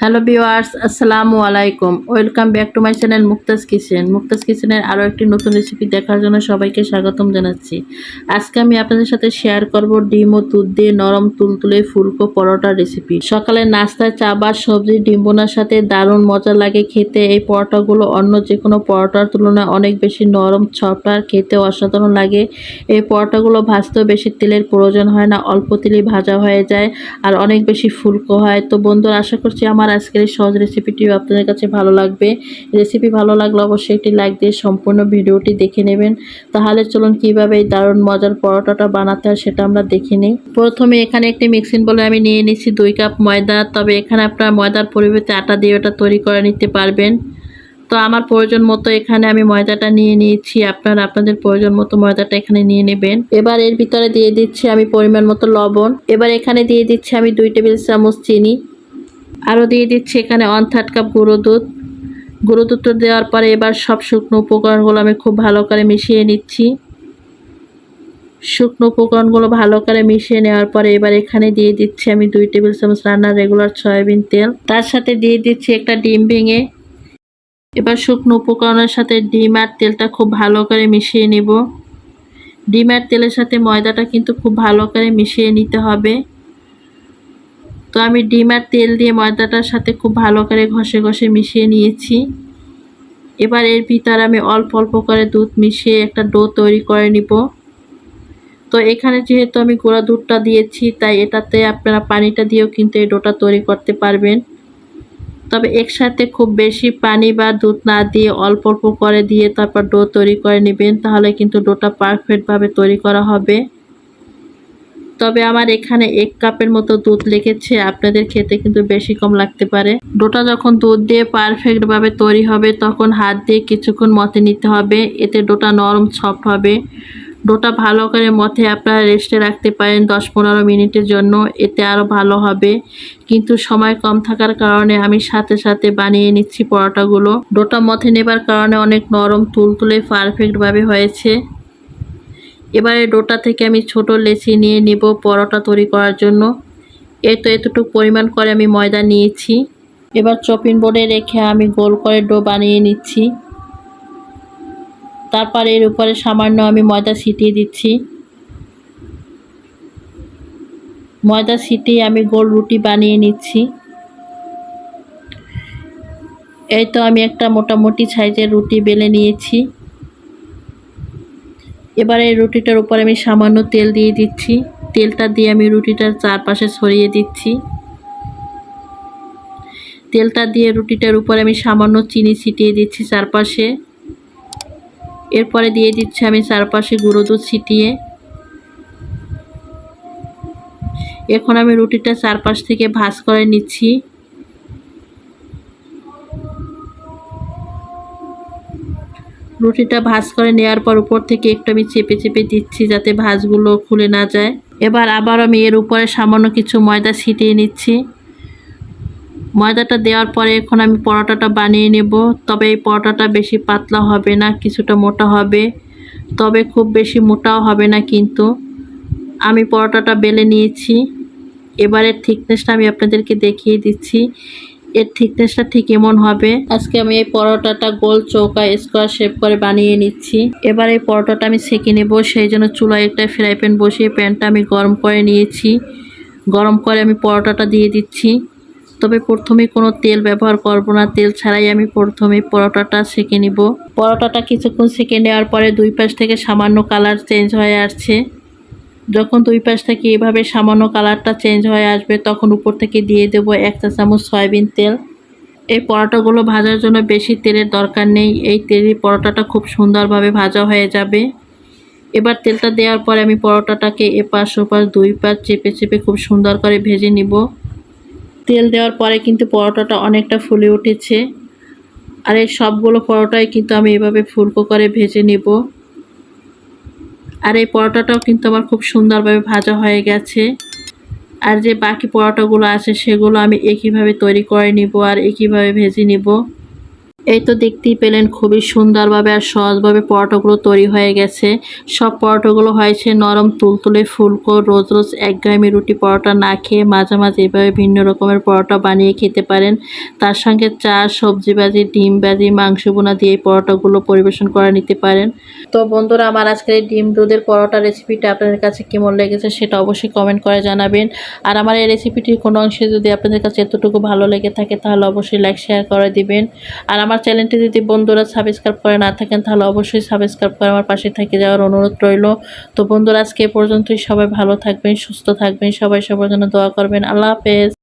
Hello viewers আসসালামু আলাইকুম। Welcome back to my channel Muktaz kitchen. Muktaz কিচেনের আরও একটি নতুন রেসিপি দেখার জন্য সবাইকে স্বাগতম জানাচ্ছি। আজকে আমি আপনাদের সাথে শেয়ার করব ডিম ও দুধ দিয়ে নরম তুলতুলে ফুলকো পরোটার রেসিপি সকালে নাস্তায় চা বা সবজি ডিম বোনার সাথে দারুণ মজা লাগে খেতে। এই পরোটাগুলো অন্য যে কোনো পরোটার তুলনায় অনেক বেশি নরম আর খেতে অসাধারণ লাগে। এই পরোটাগুলো ভাজতেও বেশি তেলের প্রয়োজন হয় না, অল্প তেলেই ভাজা হয়ে যায় আর অনেক বেশি ফুলকো হয়। তো বন্ধুরা, আশা করছি আমার আজকের এই সহজ রেসিপিটিও আপনাদের কাছে ভালো লাগবে। রেসিপি ভালো লাগলে অবশ্যই একটি লাইক দিয়ে সম্পূর্ণ ভিডিওটি দেখে নেবেন। তাহলে চলুন কীভাবে এই দারুণ মজার পরোটাটা বানাতে হয় সেটা আমরা দেখে নিই। প্রথমে এখানে একটি মিক্সিং বলে আমি নিয়ে নিচ্ছি দুই কাপ ময়দা। তবে এখানে আপনার ময়দার পরিবর্তে আটা দিয়ে ওটা তৈরি করে নিতে পারবেন। তো আমার প্রয়োজন মতো এখানে আমি ময়দাটা নিয়ে নিয়েছি। আপনারা আপনাদের প্রয়োজন মতো ময়দাটা এখানে নিয়ে নেবেন। এবার এর ভিতরে দিয়ে দিচ্ছি আমি পরিমাণ মতো লবণ। এবার এখানে দিয়ে দিচ্ছি আমি দুই টেবিল চামচ চিনি। আরও দিয়ে দিচ্ছি এখানে ওয়ান থার্ড কাপ গুঁড়ো দুধ। গুঁড়ো দুধটা দেওয়ার পরে এবার সব শুকনো উপকরণগুলো আমি খুব ভালো করে মিশিয়ে নিচ্ছি। শুকনো উপকরণগুলো ভালো করে মিশিয়ে নেওয়ার পরে এবার এখানে দিয়ে দিচ্ছি আমি দুই টেবিল চামচ রান্নার রেগুলার সয়াবিন তেল। তার সাথে দিয়ে দিচ্ছি একটা ডিম ভেঙে। এবার শুকনো উপকরণের সাথে ডিম আর তেলটা খুব ভালো করে মিশিয়ে নিব। ডিম আর তেলের সাথে ময়দাটা কিন্তু খুব ভালো করে মিশিয়ে নিতে হবে। তো আমি ডিম আর তেল দিয়ে ময়দাটার সাথে খুব ভালো করে ঘষে ঘষে মিশিয়ে নিয়েছি। এবার এর ভিতর আমি অল্প অল্প করে দুধ মিশিয়ে একটা ডো তৈরি করে নিব। তো এখানে যেহেতু আমি গোড়া দুধটা দিয়েছি, তাই এটাতে আপনারা পানিটা দিয়েও কিন্তু এই ডোটা তৈরি করতে পারবেন। তবে একসাথে খুব বেশি পানি বা দুধ না দিয়ে অল্প অল্প করে দিয়ে তারপর ডো তৈরি করে নেবেন, তাহলে কিন্তু ডোটা পারফেক্টভাবে তৈরি করা হবে। তবে আমার এখানে এক কাপের মতো দুধ লেগেছে। আপনাদের খেতে কিন্তু বেশি কম লাগতে পারে। ডোটা যখন দুধ দিয়ে পারফেক্টভাবে তৈরি হবে, তখন হাত দিয়ে কিছুক্ষণ মতে নিতে হবে। এতে ডোটা নরম সফট হবে। ডোটা ভালো করে মথে আপনারা রেস্টে রাখতে পারেন দশ পনেরো মিনিটের জন্য। এতে আরও ভালো হবে। কিন্তু সময় কম থাকার কারণে আমি সাথে সাথে বানিয়ে নিচ্ছি পরোটাগুলো। ডোটা মথে নেবার কারণে অনেক নরম, তুলতুলে পারফেক্টভাবে হয়েছে। এবারে ডোটা থেকে আমি ছোট লেচি নিয়ে নিব পরোটা তৈরি করার জন্য। এই তো এতটুকু পরিমাণ করে আমি ময়দা নিয়েছি। এবার চপিং বোর্ডে রেখে আমি গোল করে ডো বানিয়ে নিচ্ছি। তারপর এর উপরে সামান্য আমি ময়দা ছিটিয়ে দিচ্ছি। ময়দা ছিটিয়ে আমি গোল রুটি বানিয়ে নিচ্ছি। এই তো আমি একটা মোটামুটি সাইজের রুটি বেলে নিয়েছি। এবার রুটিটার উপর আমি সামান্য তেল দিয়ে দিচ্ছি। তেলটা দিয়ে আমি রুটিটার চারপাশে ছড়িয়ে দিচ্ছি। তেলটা দিয়ে রুটিটার উপরে আমি সামান্য চিনি ছিটিয়ে দিচ্ছি চারপাশে। এরপরে দিয়ে দিচ্ছি আমি চারপাশে গুঁড়ো দুধ ছিটিয়ে। এখন আমি রুটিটা চারপাশ থেকে ভাজ করে নিচ্ছি। রুটিটা ভাজ করে নেওয়ার পর উপর থেকে একটু আমি চেপে চেপে দিচ্ছি যাতে ভাজগুলো খুলে না যায়। এবার আবার আমি এর উপরে সামান্য কিছু ময়দা ছিটিয়ে নিচ্ছি। ময়দাটা দেওয়ার পরে এখন আমি পরোটাটা বানিয়ে নেব। তবে এই পরোটাটা বেশি পাতলা হবে না, কিছুটা মোটা হবে। তবে খুব বেশি মোটাও হবে না কিন্তু। আমি পরোটাটা বেলে নিয়েছি। এবারের থিকনেসটা আমি আপনাদেরকে দেখিয়ে দিচ্ছি। এর থিকনেসটা ঠিক এমন হবে। আজকে আমি এই পরোটাটা গোল চৌকা স্কোয়ার শেপ করে বানিয়ে নিচ্ছি। এবার এই পরোটাটা আমি সেঁকে নেব সেই জন্য চুলায় একটা ফ্রাই প্যান বসিয়ে প্যানটা আমি গরম করে নিয়েছি। গরম করে আমি পরোটাটা দিয়ে দিচ্ছি। তবে প্রথমে কোনো তেল ব্যবহার করব না তেল ছাড়াই আমি প্রথমে পরোটাটা সেঁকে নিব। পরোটাটা কিছুক্ষণ সেঁকে নেওয়ার পরে দুই পাশ থেকে সামান্য কালার চেঞ্জ হয়ে আসছে। যখন দুই পাশ থেকে এভাবে সামান্য কালারটা চেঞ্জ হয়ে আসবে, তখন উপর থেকে দিয়ে দেব এক চা চামচ সয়াবিন তেল। এই পরোটাগুলো ভাজার জন্য বেশি তেলের দরকার নেই। এই তেলের পরোটাটা খুব সুন্দরভাবে ভাজা হয়ে যাবে। এবার তেলটা দেওয়ার পরে আমি পরোটাটাকে এপাশ ওপাশ দুই পাশ চেপে চেপে খুব সুন্দর করে ভেজে নিব। তেল দেওয়ার পরে কিন্তু পরোটাটা অনেকটা ফুলে উঠেছে। আর এই সবগুলো পরোটাই কিন্তু আমি এভাবে ফুলকো করে ভেজে নেব। আর এই পরোটাটাও কিন্তু আমার খুব সুন্দরভাবে ভাজা হয়ে গেছে। আর যে বাকি পরোটাগুলো আছে, সেগুলো আমি একইভাবে তৈরি করে নিব আর একইভাবে ভেজে নিব। এই তো দেখতেই পেলেন খুবই সুন্দরভাবে আর সহজভাবে পরোটাগুলো তৈরি হয়ে গেছে। সব পরোটাগুলো হয়েছে নরম তুলতুলে ফুলকো রোজ রোজ এক গ্রামি রুটি পরোটা না খেয়ে মাঝে মাঝে এভাবে ভিন্ন রকমের পরোটা বানিয়ে খেতে পারেন। তার সঙ্গে চা, সবজি ভাজি, ডিম ভাজি, মাংস বোনা দিয়ে এই পরোটাগুলো পরিবেশন করে নিতে পারেন। তো বন্ধুরা, আমার আজকের এই ডিম দুধের পরোটা রেসিপিটা আপনাদের কাছে কেমন লেগেছে সেটা অবশ্যই কমেন্ট করে জানাবেন। আর আমার এই রেসিপিটির কোনো অংশে যদি আপনাদের কাছে এতটুকু ভালো লেগে থাকে তাহলে অবশ্যই লাইক শেয়ার করে দিবেন। আর আমার চ্যানেলটি যদি বন্ধুরা সাবস্ক্রাইব করে না থাকেন, তাহলে অবশ্যই সাবস্ক্রাইব করে আমার পাশে থেকে যাওয়ার অনুরোধ রইল। তো বন্ধুরা, আজকে পর্যন্তই। সবাই ভালো থাকবেন, সুস্থ থাকবেন। সবাই সবার জন্য দোয়া করবেন। আল্লাহ হাফেজ।